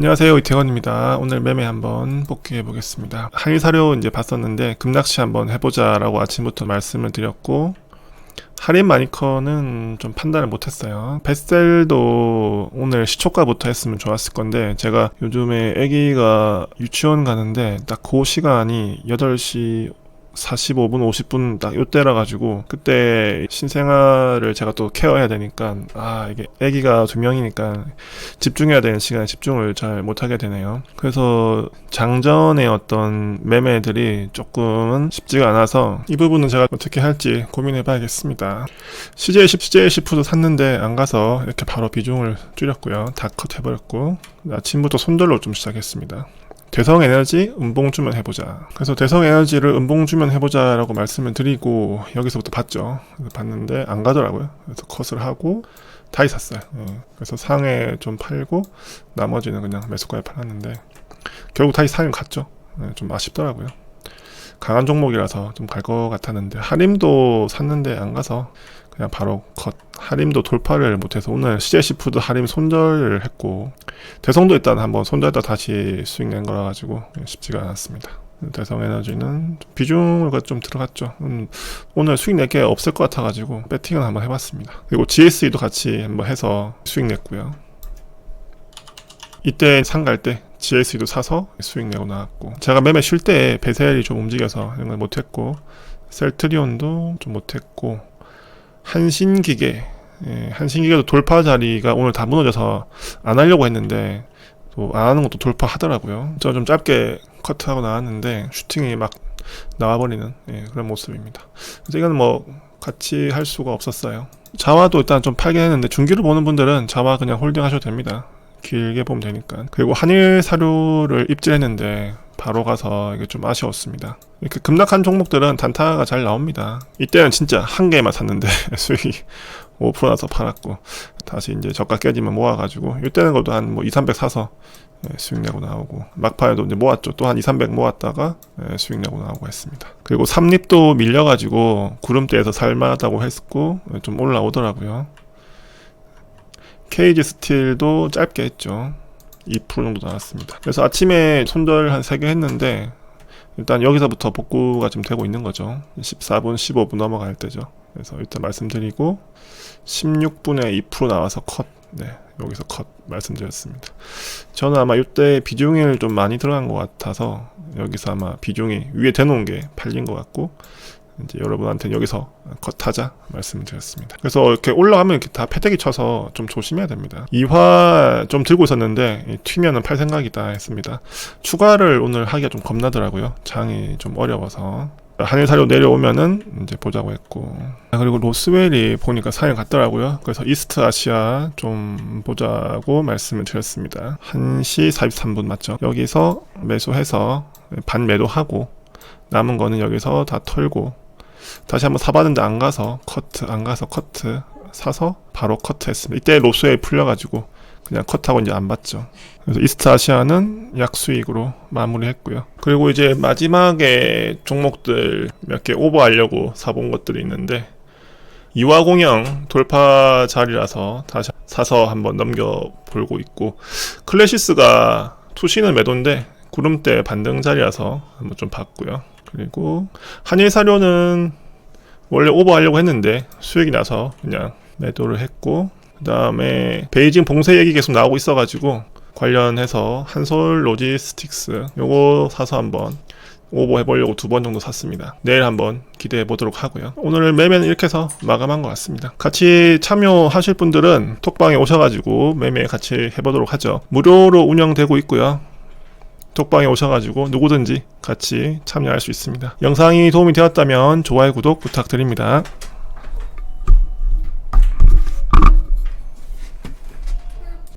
안녕하세요 이태건입니다. 오늘 매매 한번 복귀해 보겠습니다. 한일사료 이제 봤었는데 급락시 한번 해보자라고 아침부터 말씀을 드렸고 할인 마니커는 좀 판단을 못했어요. 베셀도 오늘 시초가부터 했으면 좋았을 건데 제가 요즘에 아기가 유치원 가는데 딱 그 시간이 8시 45분, 50분 딱 요때라 가지고 그때 신생아를 제가 또 케어해야 되니까 아 이게 아기가 두 명이니까 집중해야 되는 시간에 집중을 잘 못하게 되네요. 그래서 장전의 어떤 매매들이 조금은 쉽지가 않아서 이 부분은 제가 어떻게 할지 고민해 봐야겠습니다. CJ10, CJ10도 샀는데 안 가서 이렇게 바로 비중을 줄였고요. 다 컷 해버렸고 아침부터 손절로 좀 시작했습니다. 대성 에너지 음봉 주면 해보자. 그래서 대성 에너지를 음봉 주면 해보자라고 말씀을 드리고 여기서부터 봤죠. 봤는데 안 가더라고요. 그래서 컷을 하고 다이 샀어요. 예. 그래서 상에 좀 팔고 나머지는 그냥 매수가에 팔았는데 결국 다이 사면 갔죠. 예, 좀 아쉽더라고요. 강한 종목이라서 좀 갈 것 같았는데 하림도 샀는데 안 가서 그냥 바로 컷 하림도 돌파를 못해서 오늘 CJC푸드 하림 손절을 했고 대성도 일단 한번 손절다 다시 수익 낸 거라 가지고 쉽지가 않았습니다. 대성 에너지는 비중을 좀 들어갔죠. 음, 오늘 수익 낼 게 없을 것 같아가지고 배팅을 한번 해봤습니다. 그리고 GSE도 같이 한번 해서 수익 냈고요. 이때 상갈 때 GSE도 사서 수익 내고 나왔고 제가 매매 쉴 때 베셀이 좀 움직여서 이런 걸 못했고 셀트리온도 좀 못했고 한신기계 예, 한신기계도 돌파 자리가 오늘 다 무너져서 안 하려고 했는데 또 안 하는 것도 돌파하더라고요. 저 좀 짧게 커트하고 나왔는데 슈팅이 막 나와버리는 예, 그런 모습입니다. 그래서 이건 뭐 같이 할 수가 없었어요. 자화도 일단 좀 팔긴 했는데 중기를 보는 분들은 자화 그냥 홀딩 하셔도 됩니다. 길게 보면 되니까. 그리고 한일 사료를 입질했는데 바로 가서 이게 좀 아쉬웠습니다. 이렇게 급락한 종목들은 단타가 잘 나옵니다. 이때는 진짜 한 개만 샀는데 수익이 5% 나서 팔았고 다시 이제 저가 깨지면 모아가지고 이때는 것도 한 뭐 2, 300 사서 예, 수익 내고 나오고 막판에도 이제 모았죠. 또 한 2, 300 모았다가 예, 수익 내고 나오고 했습니다. 그리고 삼립도 밀려가지고 구름대에서 살만하다고 했고 예, 좀 올라오더라고요. 케이지 스틸도 짧게 했죠. 2% 정도 나왔습니다. 그래서 아침에 손절 한 3개 했는데 일단 여기서부터 복구가 좀 되고 있는 거죠. 14분, 15분 넘어갈 때죠. 그래서 일단 말씀드리고 16분에 2% 나와서 컷. 네, 여기서 컷 말씀드렸습니다. 저는 아마 이때 비중이 좀 많이 들어간 것 같아서 여기서 아마 비중이 위에 대놓은 게 팔린 것 같고 이제 여러분한테는 여기서 컷하자 말씀을 드렸습니다. 그래서 이렇게 올라가면 이렇게 다 패대기 쳐서 좀 조심해야 됩니다. 이화 좀 들고 있었는데 튀면은 팔 생각이다 했습니다. 추가를 오늘 하기가 좀 겁나더라고요. 장이 좀 어려워서. 한일사료 내려오면은 이제 보자고 했고 아, 그리고 로스웰이 보니까 사연 갔더라고요 그래서 이스트 아시아 좀 보자고 말씀을 드렸습니다 1시 43분 맞죠 여기서 매수해서 반 매도하고 남은 거는 여기서 다 털고 다시 한번 사봤는데 안 가서 커트 안 가서 커트 사서 바로 커트했습니다. 이때 로스에 풀려가지고 그냥 컷하고 이제 안 봤죠. 그래서 이스트 아시아는 약수익으로 마무리했고요. 그리고 이제 마지막에 종목들 몇 개 오버하려고 사본 것들이 있는데 이화공영 돌파 자리라서 다시 사서 한번 넘겨볼고 있고 클래시스가 투시는 매도인데 구름대 반등 자리라서 한번 좀 봤고요. 그리고 한일 사료는 원래 오버하려고 했는데 수익이 나서 그냥 매도를 했고 그 다음에 베이징 봉쇄 얘기 계속 나오고 있어가지고 관련해서 한솔 로지스틱스 요거 사서 한번 오버 해보려고 두 번 정도 샀습니다. 내일 한번 기대해 보도록 하고요. 오늘 매매는 이렇게 해서 마감한 것 같습니다. 같이 참여하실 분들은 톡방에 오셔가지고 매매 같이 해보도록 하죠. 무료로 운영되고 있고요. 톡방에 오셔가지고 누구든지 같이 참여할 수 있습니다. 영상이 도움이 되었다면 좋아요, 구독 부탁드립니다.